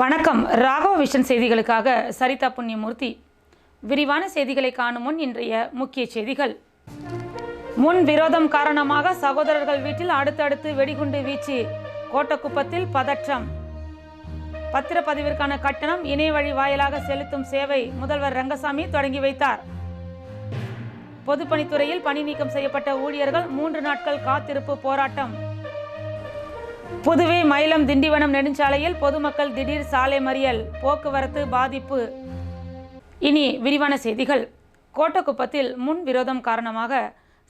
வணக்கம். ராகவ விஷன் செய்திகளுக்காக சரிதா புண்ணியமூர்த்தி. விரிவான செய்திகளை காணும் முன் இன்றைய முக்கிய செய்திகள். முன் விரோதம் காரணமாக சகோதரர்கள் வீட்டில் அடுத்தடுத்து வெடிகுண்டு வீச்சு. கோட்டக்குப்பத்தில் பதற்றம். பத்திரப்பதிவிற்கான கட்டணம் இணைய வழி வாயிலாக செலுத்தும் சேவை முதல்வர் ரங்கசாமி தொடங்கி வைத்தார். பொதுப்பணித்துறையில் பணி நீக்கம் செய்யப்பட்ட ஊழியர்கள் மூன்று நாட்கள் காத்திருப்பு போராட்டம். புதுவை மயிலம் திண்டிவனம் நெடுஞ்சாலையில் பொதுமக்கள் திடீர் சாலை மறியல் போக்குவரத்து பாதிப்பு. இனி விரிவான செய்திகள். கோட்டக்குப்பத்தில் முன் விரோதம் காரணமாக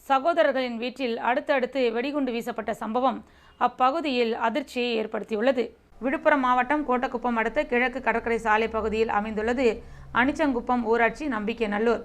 சகோதரர்களின் வீட்டில் அடுத்தடுத்து வெடிகுண்டு வீசப்பட்ட சம்பவம் அப்பகுதியில் அதிர்ச்சியை ஏற்படுத்தியுள்ளது. விழுப்புரம் மாவட்டம் கோட்டக்குப்பம் அடுத்த கிழக்கு கடற்கரை சாலை பகுதியில் அமைந்துள்ளது அனிச்சங்குப்பம் ஊராட்சி நம்பிக்கை நல்லூர்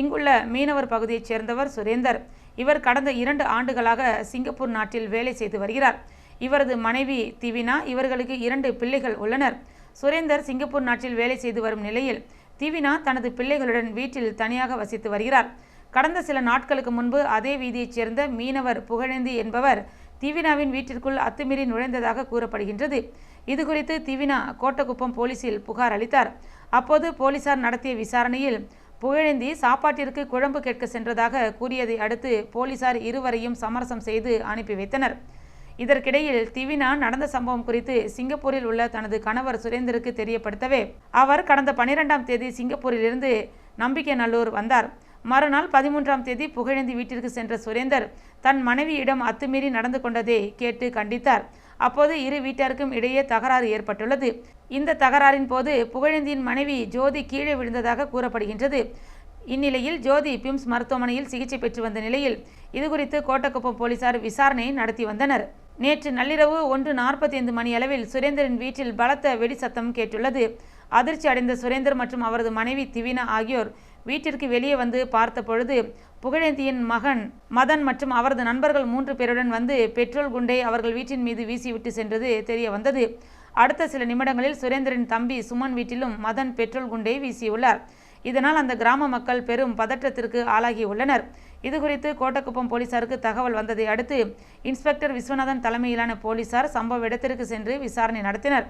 இங்குள்ள மீனவர் பகுதியைச் சேர்ந்தவர் சுரேந்தர். இவர் கடந்த இரண்டு ஆண்டுகளாக சிங்கப்பூர் நாட்டில் வேலை செய்து வருகிறார். இவரது மனைவி திவினா இவர்களுக்கு இரண்டு பிள்ளைகள் உள்ளனர். சுரேந்தர் சிங்கப்பூர் நாட்டில் வேலை செய்து வரும் நிலையில் திவினா தனது பிள்ளைகளுடன் வீட்டில் தனியாக வசித்து வருகிறார். கடந்த சில நாட்களுக்கு முன்பு அதே வீதியைச் சேர்ந்த மீனவர் புகழேந்தி என்பவர் திவினாவின் வீட்டிற்குள் அத்துமீறி நுழைந்ததாக கூறப்படுகின்றது. இதுகுறித்து திவினா கோட்டக்குப்பம் போலீசில் புகார் அளித்தார். அப்போது போலீசார் நடத்திய விசாரணையில் புகழேந்தி சாப்பாட்டிற்கு குழம்பு கேட்க சென்றதாக கூறியதை அடுத்து போலீசார் இருவரையும் சமரசம் செய்து அனுப்பி வைத்தனர். இதற்கிடையில் திவினா நடந்த சம்பவம் குறித்து சிங்கப்பூரில் உள்ள தனது கணவர் சுரேந்தருக்கு தெரியப்படுத்தவே அவர் கடந்த பனிரெண்டாம் தேதி சிங்கப்பூரிலிருந்து நம்பிக்கை நல்லூர் வந்தார். மறுநாள் பதிமூன்றாம் தேதி புகழேந்தி வீட்டிற்கு சென்ற சுரேந்தர் தன் மனைவியிடம் அத்துமீறி நடந்து கொண்டதை கேட்டு கண்டித்தார். அப்போது இரு வீட்டாருக்கும் இடையே தகராறு ஏற்பட்டுள்ளது. இந்த தகராறின் போது புகழேந்தியின் மனைவி ஜோதி கீழே விழுந்ததாக கூறப்படுகின்றது. இந்நிலையில் ஜோதி பிம்ஸ் மருத்துவமனையில் சிகிச்சை பெற்று வந்த நிலையில் இதுகுறித்து கோட்டக்குப்பம் போலீசார் விசாரணை நடத்தி வந்தனர். நேற்று நள்ளிரவு ஒன்று நாற்பத்தி ஐந்து மணி அளவில் சுரேந்தரின் வீட்டில் பலத்த வெடி சத்தம் கேட்டுள்ளது. அதிர்ச்சி அடைந்த சுரேந்தர் மற்றும் அவரது மனைவி திவினா ஆகியோர் வீட்டிற்கு வெளியே வந்து பார்த்த பொழுது புகழேந்தியின் மகன் மதன் மற்றும் அவரது நண்பர்கள் மூன்று பேருடன் வந்து பெட்ரோல் குண்டை அவர்கள் வீட்டின் மீது வீசிவிட்டு சென்றது தெரிய வந்தது அடுத்த சில நிமிடங்களில் சுரேந்தரின் தம்பி சுமன் வீட்டிலும் மதன் பெட்ரோல் குண்டை வீசியுள்ளார். இதனால் அந்த கிராம மக்கள் பெரும் பதற்றத்திற்கு ஆளாகியுள்ளனர் இதுகுறித்து கோட்டக்குப்பம் போலீசாருக்கு தகவல் வந்ததை அடுத்து இன்ஸ்பெக்டர் விஸ்வநாதன் தலைமையிலான போலீசார் சம்பவ இடத்திற்கு சென்று விசாரணை நடத்தினர்.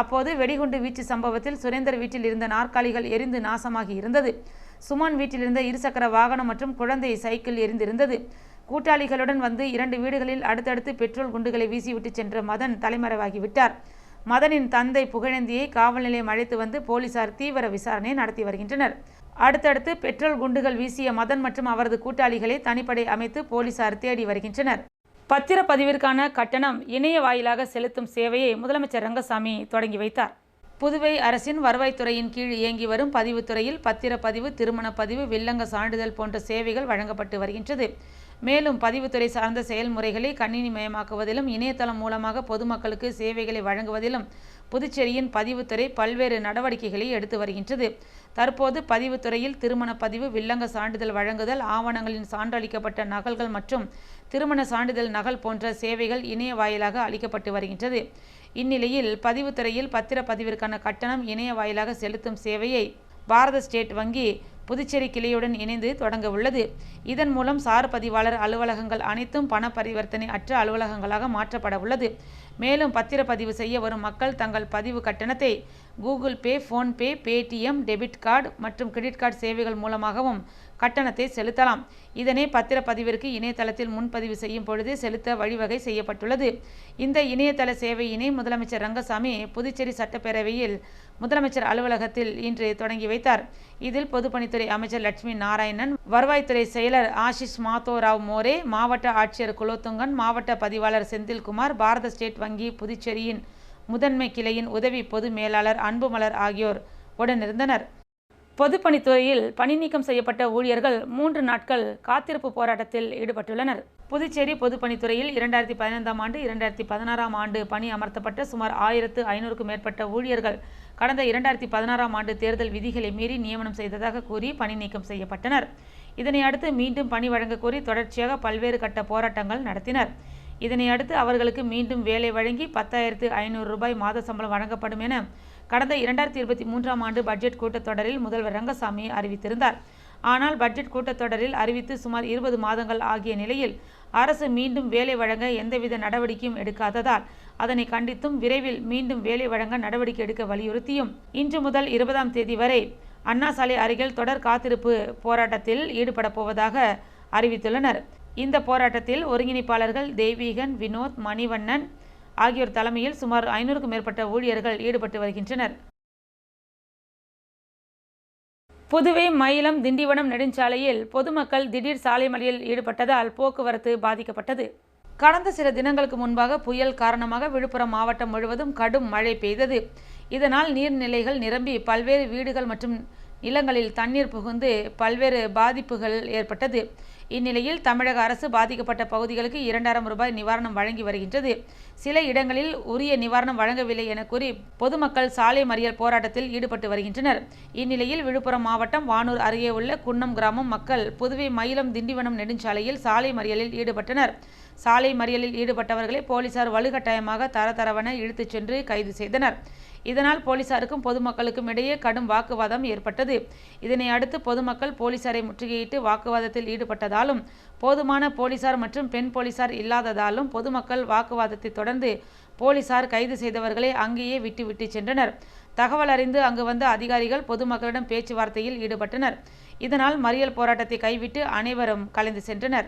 அப்போது வெடிகுண்டு வீச்சு சம்பவத்தில் சுரேந்தர் வீட்டில் இருந்த நாற்காலிகள் எரிந்து நாசமாகி இருந்தது. சுமன் வீட்டில் இருந்த இருசக்கர வாகனம் மற்றும் குழந்தை சைக்கிள் எரிந்திருந்தது. கூட்டாளிகளுடன் வந்து இரண்டு வீடுகளில் அடுத்தடுத்து பெட்ரோல் குண்டுகளை வீசிவிட்டு சென்ற மதன் தலைமறைவாகிவிட்டார் மதனின் தந்தை புகழேந்தியை காவல் நிலையம் அழைத்து வந்து போலீசார் தீவிர விசாரணை நடத்தி வருகின்றனர். அடுத்தடுத்து பெட்ரோல் குண்டுகள் வீசிய மதன் மற்றும் அவரது கூட்டாளிகளை தனிப்படை அமைத்து போலீசார் தேடி வருகின்றனர். பத்திரப்பதிவிற்கான கட்டணம் இணைய வாயிலாக செலுத்தும் சேவையை முதலமைச்சர் ரங்கசாமி தொடங்கி வைத்தார். புதுவை அரசின் வருவாய்த்துறையின் கீழ் இயங்கி வரும் பதிவுத்துறையில் பத்திரப்பதிவு திருமணப் பதிவு வில்லங்க சான்றிதழ் போன்ற சேவைகள் வழங்கப்பட்டு வருகின்றது. மேலும் பதிவுத்துறை சார்ந்த செயல்முறைகளை கணினி மயமாக்குவதிலும் இணையதளம் மூலமாக பொதுமக்களுக்கு சேவைகளை வழங்குவதிலும் புதுச்சேரியின் பதிவுத்துறை பல்வேறு நடவடிக்கைகளை எடுத்து வருகின்றது. தற்போது பதிவுத்துறையில் திருமண பதிவு வில்லங்க சான்றிதழ் வழங்குதல் ஆவணங்களின் சான்றளிக்கப்பட்ட நகல்கள் மற்றும் திருமண சான்றிதழ் நகல் போன்ற சேவைகள் இணைய வாயிலாக அளிக்கப்பட்டு வருகின்றது. இந்நிலையில் பதிவுத்துறையில் பத்திரப்பதிவிற்கான கட்டணம் இணைய வாயிலாக செலுத்தும் சேவையை பாரத ஸ்டேட் வங்கி புதுச்சேரி கிளையுடன் இணைந்து தொடங்க உள்ளது. இதன் மூலம் சார் பதிவாளர் அலுவலகங்கள் அனைத்தும் பண பரிவர்த்தனை அற்ற அலுவலகங்களாக மாற்றப்பட உள்ளது. மேலும் பத்திரப்பதிவு செய்ய வரும் மக்கள் தங்கள் பதிவு கட்டணத்தை Google Pay PhonePe Paytm debit card மற்றும் கிரெடிட் கார்டு சேவைகள் மூலமாகவும் கட்டணத்தை செலுத்தலாம். இதனை பத்திரப்பதிவிற்கு இணையதளத்தில் முன்பதிவு செய்யும் பொழுது செலுத்த வழிவகை செய்யப்பட்டுள்ளது. இந்த இணையதள சேவையினை முதலமைச்சர் ரங்கசாமி புதுச்சேரி சட்டப்பேரவையில் முதலமைச்சர் அலுவலகத்தில் இன்று தொடங்கி வைத்தார். இதில் பொதுப்பணித்துறை அமைச்சர் லட்சுமி நாராயணன் வருவாய்த்துறை செயலர் ஆஷிஷ் மாத்தோராவ் மோரே மாவட்ட ஆட்சியர் குலோத்துங்கன் மாவட்ட பதிவாளர் செந்தில்குமார் பாரத ஸ்டேட் வங்கி புதுச்சேரியின் முதன்மை கிளையின் உதவி பொது மேலாளர் அன்புமலர் ஆகியோர் உடனிருந்தனர். பொதுப்பணித்துறையில் பணி நீக்கம் செய்யப்பட்ட ஊழியர்கள் மூன்று நாட்கள் காத்திருப்பு போராட்டத்தில் ஈடுபட்டுள்ளனர். புதுச்சேரி பொதுப்பணித்துறையில் இரண்டாயிரத்தி பதினைந்தாம் ஆண்டு இரண்டாயிரத்தி பதினாறாம் ஆண்டு பணி அமர்த்தப்பட்ட சுமார் ஆயிரத்து ஐநூறுக்கும் மேற்பட்ட ஊழியர்கள் கடந்த இரண்டாயிரத்தி பதினாறாம் ஆண்டு தேர்தல் விதிகளை மீறி நியமனம் செய்ததாக கூறி பணி நீக்கம் செய்யப்பட்டனர். இதனை அடுத்து மீண்டும் பணி வழங்க கோரி தொடர்ச்சியாக பல்வேறு கட்ட போராட்டங்கள் நடத்தினர். இதனை அடுத்து அவர்களுக்கு மீண்டும் வேலை வழங்கி பத்தாயிரத்து ஐநூறு ரூபாய் மாத சம்பளம் வழங்கப்படும் என கடந்த இரண்டாயிரத்தி இருபத்தி மூன்றாம் ஆண்டு பட்ஜெட் கூட்டத்தொடரில் முதல்வர் ரங்கசாமி அறிவித்திருந்தார். ஆனால் பட்ஜெட் கூட்டத்தொடரில் அறிவித்து சுமார் இருபது மாதங்கள் ஆகிய நிலையில் அரசு மீண்டும் வேலை வழங்க எந்தவித நடவடிக்கையும் எடுக்காததால் அதனை கண்டித்தும் விரைவில் மீண்டும் வேலை வழங்க நடவடிக்கை எடுக்க வலியுறுத்தியும் இன்று முதல் இருபதாம் தேதி வரை அண்ணா சாலை அருகில் தொடர் காத்திருப்பு போராட்டத்தில் ஈடுபடப் போவதாக அறிவித்துள்ளனர். இந்த போராட்டத்தில் ஒருங்கிணைப்பாளர்கள் தெய்வீகன் வினோத் மணிவண்ணன் ஆகியோர் தலைமையில் சுமார் ஐநூறுக்கும் மேற்பட்ட ஊழியர்கள் ஈடுபட்டு வருகின்றனர். புதுவை மயிலம் திண்டிவனம் நெடுஞ்சாலையில் பொதுமக்கள் திடீர் சாலை மறியலில் ஈடுபட்டதால் போக்குவரத்து பாதிக்கப்பட்டது. கடந்த சில தினங்களுக்கு முன்பாக புயல் காரணமாக விழுப்புரம் மாவட்டம் முழுவதும் கடும் மழை பெய்தது. இதனால் நீர்நிலைகள் நிரம்பி பல்வேறு வீடுகள் மற்றும் நிலங்களில் தண்ணீர் புகுந்து பல்வேறு பாதிப்புகள் ஏற்பட்டது. இந்நிலையில் தமிழக அரசு பாதிக்கப்பட்ட பகுதிகளுக்கு இரண்டாயிரம் ரூபாய் நிவாரணம் வழங்கி வருகின்றது. சில இடங்களில் உரிய நிவாரணம் வழங்கவில்லை என கூறி பொதுமக்கள் சாலை மறியல் போராட்டத்தில் ஈடுபட்டு வருகின்றனர். இந்நிலையில் விழுப்புரம் மாவட்டம் வானூர் அருகே உள்ள குன்னம் கிராமம் மக்கள் புதுவை மயிலம் திண்டிவனம் நெடுஞ்சாலையில் சாலை மறியலில் ஈடுபட்டனர். சாலை மறியலில் ஈடுபட்டவர்களை போலீசார் வலுக்கட்டாயமாக தரதரவென இழுத்துச் சென்று கைது செய்தனர். இதனால் போலீசாருக்கும் பொதுமக்களுக்கும் இடையே கடும் வாக்குவாதம் ஏற்பட்டது இதனை அடுத்து பொதுமக்கள் போலீசாரை முற்றுகையிட்டு வாக்குவாதத்தில் ஈடுபட்டதாலும் போதுமான போலீசார் மற்றும் பெண் போலீசார் இல்லாததாலும் பொதுமக்கள் வாக்குவாதத்தை தொடர்ந்து போலீசார் கைது செய்தவர்களை அங்கேயே விட்டு சென்றனர் தகவல் அறிந்து அங்கு வந்த அதிகாரிகள் பொதுமக்களிடம் பேச்சுவார்த்தையில் ஈடுபட்டனர் இதனால் மறியல் போராட்டத்தை கைவிட்டு அனைவரும் கலைந்து சென்றனர்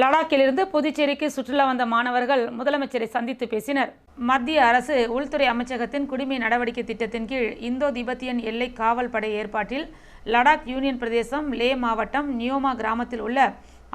லடாக்கிலிருந்து புதுச்சேரிக்கு சுற்றுலா வந்த மாணவர்கள் முதலமைச்சரை சந்தித்து பேசினர். மத்திய அரசு உள்துறை அமைச்சகத்தின் குடிமை நடவடிக்கை திட்டத்தின் கீழ் இந்தோ திபெத்தியன் எல்லை காவல் படை ஏற்பாட்டில் லடாக் யூனியன் பிரதேசம் லே மாவட்டம் நியோமா கிராமத்தில் உள்ள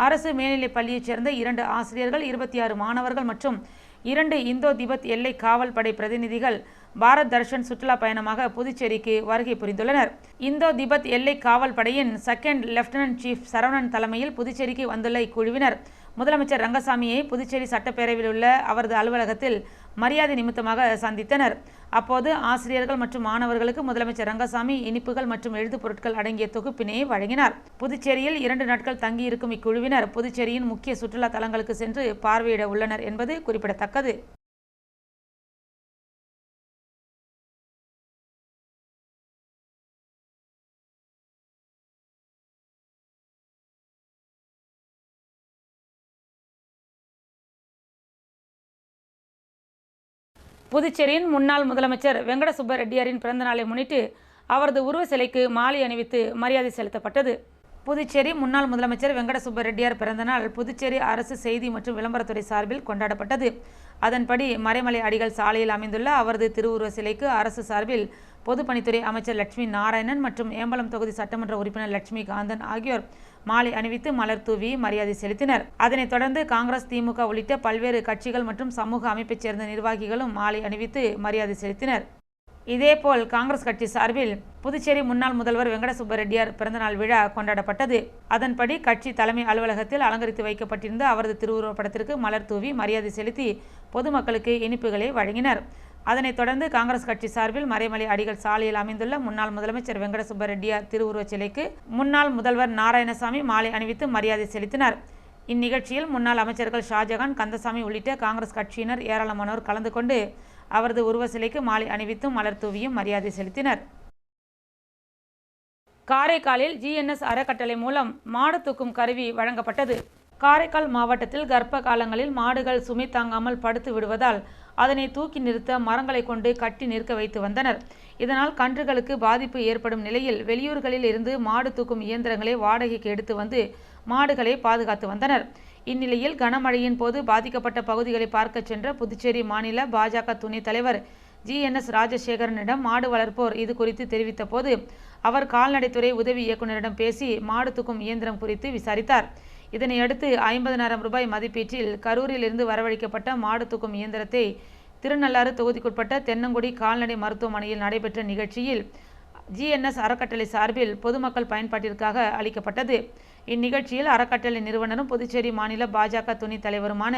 அரசு மேல்நிலைப் பள்ளியைச் சேர்ந்த இரண்டு ஆசிரியர்கள் இருபத்தி ஆறு மாணவர்கள் மற்றும் இரண்டு இந்தோ திபெத் எல்லை காவல் படை பிரதிநிதிகள் பாரத் தர்ஷன் சுற்றுலா பயணமாக புதுச்சேரிக்கு வருகை புரிந்துள்ளனர். இந்தோ திபெத் எல்லை காவல் படையின் செகண்ட் லெப்டினன்ட் சீஃப் சரவணன் தலைமையில் புதுச்சேரிக்கு வந்துள்ள இக்குழுவினர். முதலமைச்சர் ரங்கசாமியை புதுச்சேரி சட்டப்பேரவையில் உள்ள அவரது அலுவலகத்தில் மரியாதை நிமித்தமாக சந்தித்தனர். அப்போது ஆசிரியர்கள் மற்றும் மாணவர்களுக்கு முதலமைச்சர் ரங்கசாமி இனிப்புகள் மற்றும் எழுது பொருட்கள் அடங்கிய தொகுப்பினை வழங்கினார். புதுச்சேரியில் இரண்டு நாட்கள் தங்கியிருக்கும் இக்குழுவினர் புதுச்சேரியின் முக்கிய சுற்றுலா தலங்களுக்கு சென்று பார்வையிட உள்ளனர் என்பது குறிப்பிடத்தக்கது. புதுச்சேரியின் முன்னாள் முதலமைச்சர் வெங்கட ரெட்டியாரின் பிறந்த நாளை முன்னிட்டு அவரது உருவ சிலைக்கு மாலை அணிவித்து மரியாதை செலுத்தப்பட்டது. புதுச்சேரி முன்னாள் முதலமைச்சர் வெங்கட சுப்ப பிறந்தநாள் புதுச்சேரி அரசு செய்தி மற்றும் விளம்பரத்துறை சார்பில் கொண்டாடப்பட்டது. அதன்படி மறைமலை அடிகள் சாலையில் அமைந்துள்ள அவரது திருவுருவ சிலைக்கு அரசு சார்பில் பொதுப்பணித்துறை அமைச்சர் லட்சுமி நாராயணன் மற்றும் ஏம்பலம் தொகுதி சட்டமன்ற உறுப்பினர் லட்சுமி காந்தன் ஆகியோர் மாலை அணிவித்து மலர் தூவி மரியாதை செலுத்தினர். அதனைத் தொடர்ந்து காங்கிரஸ் திமுக உள்ளிட்ட பல்வேறு கட்சிகள் மற்றும் சமூக அமைப்பைச் சேர்ந்த நிர்வாகிகளும் மாலை அணிவித்து மரியாதை செலுத்தினர். இதேபோல் காங்கிரஸ் கட்சி சார்பில் புதுச்சேரி முன்னாள் முதல்வர் வெங்கட சுப்ப பிறந்தநாள் விழா கொண்டாடப்பட்டது. அதன்படி கட்சி தலைமை அலுவலகத்தில் அலங்கரித்து வைக்கப்பட்டிருந்த அவரது திருவுருவப்படத்திற்கு மலர் தூவி மரியாதை செலுத்தி பொதுமக்களுக்கு இனிப்புகளை வழங்கினர். அதனைத் தொடர்ந்து காங்கிரஸ் கட்சி சார்பில் மறைமலை அடிகள் சாலையில் அமைந்துள்ள முன்னாள் முதலமைச்சர் வெங்கட ரெட்டியார் திருவுருவச் சிலைக்கு முன்னாள் முதல்வர் நாராயணசாமி மாலை அணிவித்து மரியாதை செலுத்தினர். இந்நிகழ்ச்சியில் முன்னாள் அமைச்சர்கள் ஷாஜகான் கந்தசாமி உள்ளிட்ட காங்கிரஸ் கட்சியினர் ஏராளமானோர் கலந்து கொண்டு அவரது உருவ சிலைக்கு மாலை அணிவித்தும் மலர் தூவியும் மரியாதை செலுத்தினர். காரைக்காலில் ஜிஎன்எஸ் அறக்கட்டளை மூலம் மாடு தூக்கும் கருவி வழங்கப்பட்டது. காரைக்கால் மாவட்டத்தில் கர்ப்ப காலங்களில் மாடுகள் சுமை தாங்காமல் படுத்து விடுவதால் அதனை தூக்கி நிறுத்த மரங்களை கொண்டு கட்டி நிற்க வைத்து வந்தனர். இதனால் கன்றுகளுக்கு பாதிப்பு ஏற்படும் நிலையில் வெளியூர்களில் இருந்து மாடு தூக்கும் இயந்திரங்களை வாடகைக்கு எடுத்து வந்து மாடுகளை பாதுகாத்து வந்தனர். இந்நிலையில் கனமழையின் போது பாதிக்கப்பட்ட பகுதிகளை பார்க்க சென்ற புதுச்சேரி மாநில பாஜக துணைத் தலைவர் ஜி. என். எஸ். ராஜசேகரனிடம் மாடு வளர்ப்போர் இது குறித்து தெரிவித்த போது அவர் கால்நடைத்துறை உதவி இயக்குநரிடம் பேசி மாடு தூக்கும் இயந்திரம் குறித்து விசாரித்தார். இதனையடுத்து ஐம்பதனாயிரம் ரூபாய் மதிப்பீட்டில் கரூரிலிருந்து வரவழைக்கப்பட்ட மாடு தூக்கும் இயந்திரத்தை திருநள்ளாறு தொகுதிக்குட்பட்ட தென்னங்குடி கால்நடை மருத்துவமனையில் நடைபெற்ற நிகழ்ச்சியில் ஜிஎன்எஸ் அறக்கட்டளை சார்பில் பொதுமக்கள் பயன்பாட்டிற்காக அளிக்கப்பட்டது. இந்நிகழ்ச்சியில் அறக்கட்டளை நிறுவனரும் புதுச்சேரி மாநில பாஜக துணைத் தலைவருமான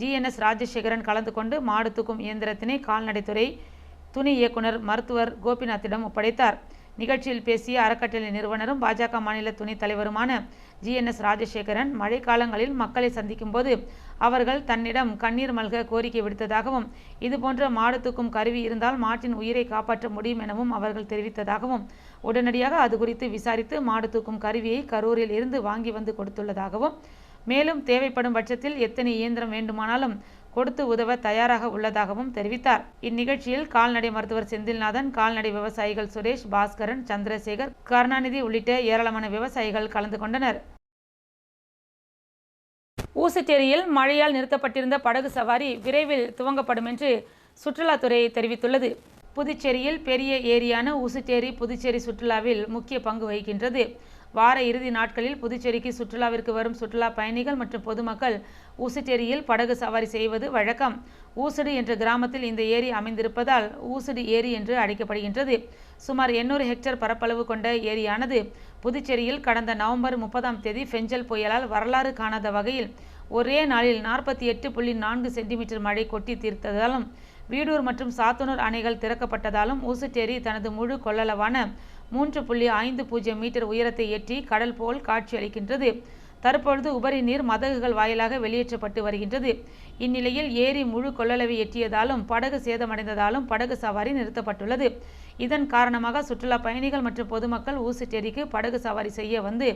ஜிஎன்எஸ் ராஜசேகரன் கலந்து கொண்டு மாடு தூக்கும் இயந்திரத்தினை கால்நடைத்துறை துணை இயக்குனர் மருத்துவர் கோபிநாத்திடம் ஒப்படைத்தார். நிகழ்ச்சியில் பேசிய அறக்கட்டளை நிறுவனரும் பாஜக மாநில துணைத் தலைவருமான ஜிஎன்எஸ் ராஜசேகரன் மழைக்காலங்களில் மக்களை சந்திக்கும் போது அவர்கள் தன்னிடம் கண்ணீர் மல்க கோரிக்கை விடுத்ததாகவும் இதுபோன்ற மாடு தூக்கும் கருவி இருந்தால் மாட்டின் உயிரை காப்பாற்ற முடியும் எனவும் அவர்கள் தெரிவித்ததாகவும் உடனடியாக அது குறித்து விசாரித்து மாடு தூக்கும் கருவியை கரூரில் இருந்து வாங்கி வந்து கொடுத்துள்ளதாகவும் மேலும் தேவைப்படும் பட்சத்தில் எத்தனை இயந்திரம் வேண்டுமானாலும் கொடுத்து உதவ தயாராக உள்ளதாகவும் தெரிவித்தார். இந்நிகழ்ச்சியில் கால்நடை மருத்துவர் செந்தில்நாதன் கால்நடை விவசாயிகள் சுரேஷ் பாஸ்கரன் சந்திரசேகர் கருணாநிதி உள்ளிட்ட ஏராளமான விவசாயிகள் கலந்து கொண்டனர். ஊசுச்சேரியில் மழையால் நிறுத்தப்பட்டிருந்த படகு சவாரி விரைவில் துவங்கப்படும் என்று சுற்றுலாத்துறை தெரிவித்துள்ளது. புதுச்சேரியில் பெரிய ஏரியான ஊசுச்சேரி புதுச்சேரி சுற்றுலாவில் முக்கிய பங்கு வகிக்கின்றது. வார இறுதி நாட்களில் புதுச்சேரிக்கு சுற்றுலாவிற்கு வரும் சுற்றுலா பயணிகள் மற்றும் பொதுமக்கள் ஊசுட்டேரியில் படகு சவாரி செய்வது வழக்கம். ஊசுடு என்ற கிராமத்தில் இந்த ஏரி அமைந்திருப்பதால் ஊசடு ஏரி என்று அழைக்கப்படுகின்றது. சுமார் எண்ணூறு ஹெக்டேர் பரப்பளவு கொண்ட ஏரியானது புதுச்சேரியில் கடந்த நவம்பர் முப்பதாம் தேதி ஃபெஞ்சல் புயலால் வரலாறு காணாத வகையில் ஒரே நாளில் நாற்பத்தி எட்டு புள்ளி நான்கு சென்டிமீட்டர் மழை கொட்டி தீர்த்ததாலும் வீடூர் மற்றும் சாத்தனூர் அணைகள் திறக்கப்பட்டதாலும் ஊசுட்டேரி தனது முழு கொள்ளளவான மூன்று புள்ளி ஐந்து பூஜ்ஜியம் மீட்டர் உயரத்தை எட்டி கடல் போல் காட்சியளிக்கின்றது தற்பொழுது உபரி நீர் மதகுகள் வாயிலாக வெளியேற்றப்பட்டு வருகின்றது. இந்நிலையில் ஏரி முழு கொள்ளளவை எட்டியதாலும் படகு சேதமடைந்ததாலும் படகு சவாரி நிறுத்தப்பட்டுள்ளது. இதன் காரணமாக சுற்றுலா பயணிகள் மற்றும் பொதுமக்கள் ஊசுட்டேரிக்கு படகு சவாரி செய்ய வந்து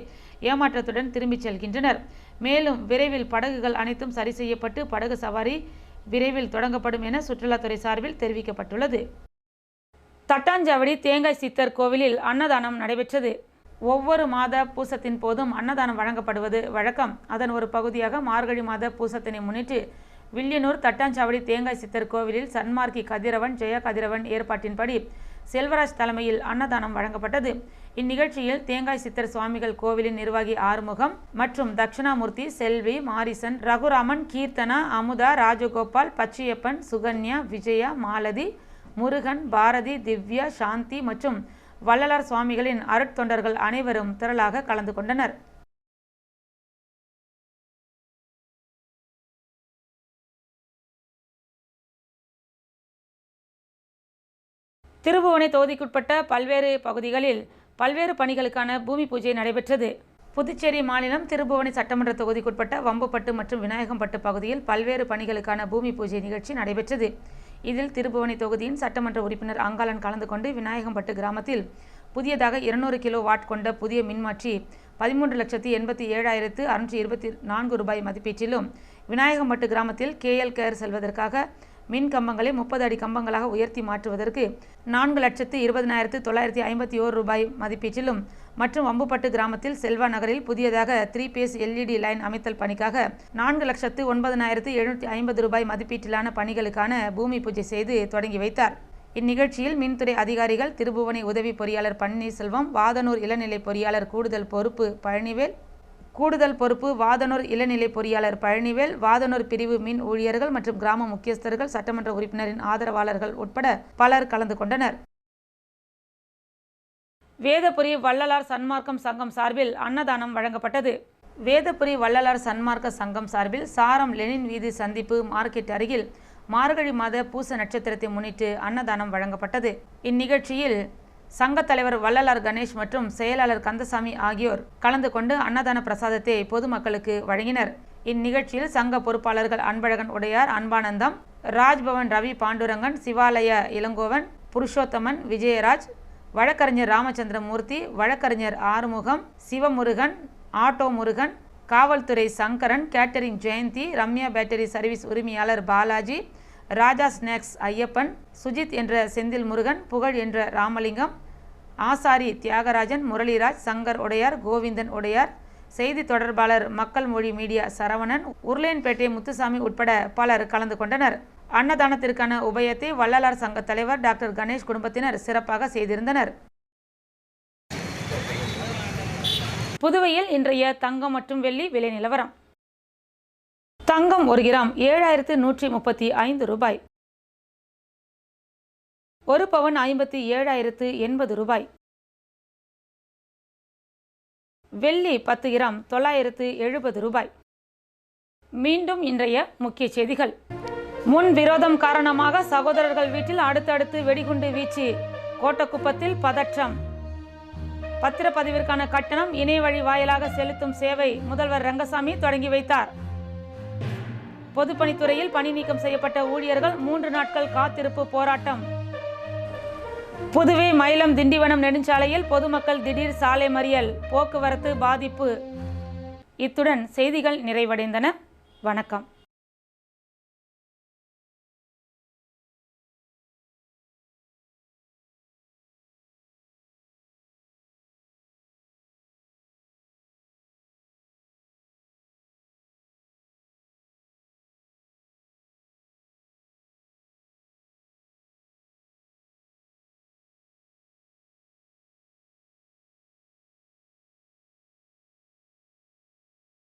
ஏமாற்றத்துடன் திரும்பிச் செல்கின்றனர். மேலும் விரைவில் படகுகள் அனைத்தும் சரி செய்யப்பட்டு படகு சவாரி விரைவில் தொடங்கப்படும் என சுற்றுலாத்துறை சார்பில் தெரிவிக்கப்பட்டுள்ளது. தட்டாஞ்சாவடி தேங்காய் சித்தர் கோவிலில் அன்னதானம் நடைபெற்றது. ஒவ்வொரு மாத பூசத்தின் போதும் அன்னதானம் வழங்கப்படுவது வழக்கம். அதன் ஒரு பகுதியாக மார்கழி மாத பூசத்தினை முன்னிட்டு வில்லியனூர் தட்டாஞ்சாவடி தேங்காய் சித்தர் கோவிலில் சன்மார்க்கி கதிரவன் ஜெய கதிரவன் ஏற்பாட்டின்படி செல்வராஜ் தலைமையில் அன்னதானம் வழங்கப்பட்டது. இந்நிகழ்ச்சியில் தேங்காய் சித்தர் சுவாமிகள் கோவிலின் நிர்வாகி ஆறுமுகம் மற்றும் தட்சிணாமூர்த்தி செல்வி மாரிசன் ரகுராமன் கீர்த்தனா அமுதா ராஜகோபால் பச்சையப்பன் சுகன்யா விஜயா மாலதி முருகன் பாரதி திவ்யா சாந்தி மற்றும் வள்ளலார் சுவாமிகளின் அருட்தொண்டர்கள் அனைவரும் திரளாக கலந்து கொண்டனர். திருபுவனை தொகுதிக்குட்பட்ட பல்வேறு பகுதிகளில் பல்வேறு பணிகளுக்கான பூமி பூஜை நடைபெற்றது. புதுச்சேரி மாநிலம் திருபுவனை சட்டமன்ற தொகுதிக்குட்பட்ட வம்புப்பட்டு மற்றும் விநாயகம்பட்டு பகுதியில் பல்வேறு பணிகளுக்கான பூமி பூஜை நிகழ்ச்சி நடைபெற்றது. இதில் திருபுவனை தொகுதியின் சட்டமன்ற உறுப்பினர் அங்காளன் கலந்து கொண்டு விநாயகம்பட்டு கிராமத்தில் புதியதாக இருநூறு கிலோ வாட் கொண்ட புதிய மின்மாற்றி பதிமூன்று லட்சத்தி எண்பத்தி ஏழாயிரத்து அறுநூற்றி இருபத்தி நான்கு ரூபாய் மதிப்பீட்டிலும் விநாயகம்பட்டு கிராமத்தில் கேஎல் கேர் செல்வதற்காக மின் கம்பங்களை முப்பது அடி கம்பங்களாக உயர்த்தி மாற்றுவதற்கு நான்கு லட்சத்து இருபதனாயிரத்து தொள்ளாயிரத்தி ஐம்பத்தி ஓரு ரூபாய் மதிப்பீட்டிலும் மற்றும் வம்புப்பட்டு கிராமத்தில் செல்வா நகரில் புதியதாக த்ரீ பேஸ் எல்இடி லைன் அமைத்தல் பணிக்காக நான்கு லட்சத்து ஒன்பதனாயிரத்து எழுநூற்றி ஐம்பது ரூபாய் மதிப்பீட்டிலான பணிகளுக்கான பூமி பூஜை செய்து தொடங்கி வைத்தார். இந்நிகழ்ச்சியில் மின்துறை அதிகாரிகள் திருபுவனை உதவி பொறியாளர் பன்னீர்செல்வம் வாதனூர் இளநிலை பொறியாளர் கூடுதல் பொறுப்பு பழனிவேல் கூடுதல் பொறுப்பு வாதனூர் இளநிலை பொறியாளர் பழனிவேல் வாதனூர் பிரிவு மின் ஊழியர்கள் மற்றும் கிராம முக்கியஸ்தர்கள் சட்டமன்ற உறுப்பினரின் ஆதரவாளர்கள் உட்பட பலர் கலந்து கொண்டனர். வேதபுரி வள்ளலார் சன்மார்க்கம் சங்கம் சார்பில் அன்னதானம் வழங்கப்பட்டது. வேதபுரி வள்ளலார் சன்மார்க்க சங்கம் சார்பில் சாரம் லெனின் வீதி சந்திப்பு மார்க்கெட் அருகில் மார்கழி மாத பூச நட்சத்திரத்தை முன்னிட்டு அன்னதானம் வழங்கப்பட்டது. இந்நிகழ்ச்சியில் சங்கத் தலைவர் வள்ளலார் கணேஷ் மற்றும் செயலாளர் கந்தசாமி ஆகியோர் கலந்து கொண்டு அன்னதான பிரசாதத்தை பொதுமக்களுக்கு வழங்கினர். இந்நிகழ்ச்சியில் சங்க பொறுப்பாளர்கள் அன்பழகன் உடையார் அன்பானந்தம் ராஜ்பவன் ரவி பாண்டுரங்கன் சிவாலய இளங்கோவன் புருஷோத்தமன் விஜயராஜ் வழக்கறிஞர் ராமச்சந்திரமூர்த்தி வழக்கறிஞர் ஆறுமுகம் சிவமுருகன் ஆட்டோ முருகன் காவல்துறை Sankaran catering Jayanthi Ramya battery service உரிமையாளர் பாலாஜி ராஜா ஸ்நாக்ஸ் ஐயப்பன் சுஜித் என்ற செந்தில் முருகன் புகழ் என்ற ராமலிங்கம் ஆசாரி தியாகராஜன் முரளிராஜ் சங்கர் உடையார் கோவிந்தன் உடையார் செய்தி தொடர்பாளர் மக்கள் மொழி மீடியா சரவணன் உருளையன்பேட்டை முத்துசாமி உட்பட பலர் கலந்து கொண்டனர். அன்னதானத்திற்கான உபயத்தை வள்ளலார் சங்க தலைவர் டாக்டர் கணேஷ் குடும்பத்தினர் சிறப்பாக செய்திருந்தனர். புதுவையில் இன்றைய தங்கம் மற்றும் வெள்ளி விலை நிலவரம். தங்கம் ஒரு கிராம் ஏழாயிரத்து நூற்றி முப்பத்தி ஐந்து ரூபாய். ஒரு பவன் ஐம்பத்தி ஏழாயிரத்து எண்பது ரூபாய். வெள்ளி பத்து கிராம் தொள்ளாயிரத்து எழுபது ரூபாய். மீண்டும் இன்றைய முக்கிய செய்திகள். முன் விரோதம் காரணமாக சகோதரர்கள் வீட்டில் அடுத்தடுத்து வெடிகுண்டு வீச்சு. கோட்டக்குப்பத்தில் பதற்றம். பத்திரப்பதிவிற்கான கட்டணம் இணைய வழி வாயிலாக செலுத்தும் சேவை முதல்வர் ரங்கசாமி தொடங்கி வைத்தார். பொதுப்பணித்துறையில் பணி நீக்கம் செய்யப்பட்ட ஊழியர்கள் மூன்று நாட்கள் காத்திருப்பு போராட்டம். புதுவை மயிலம் திண்டிவனம் நெடுஞ்சாலையில் பொதுமக்கள் திடீர் சாலை மறியல் போக்குவரத்து பாதிப்பு. இத்துடன் செய்திகள் நிறைவடைந்தன. வணக்கம்.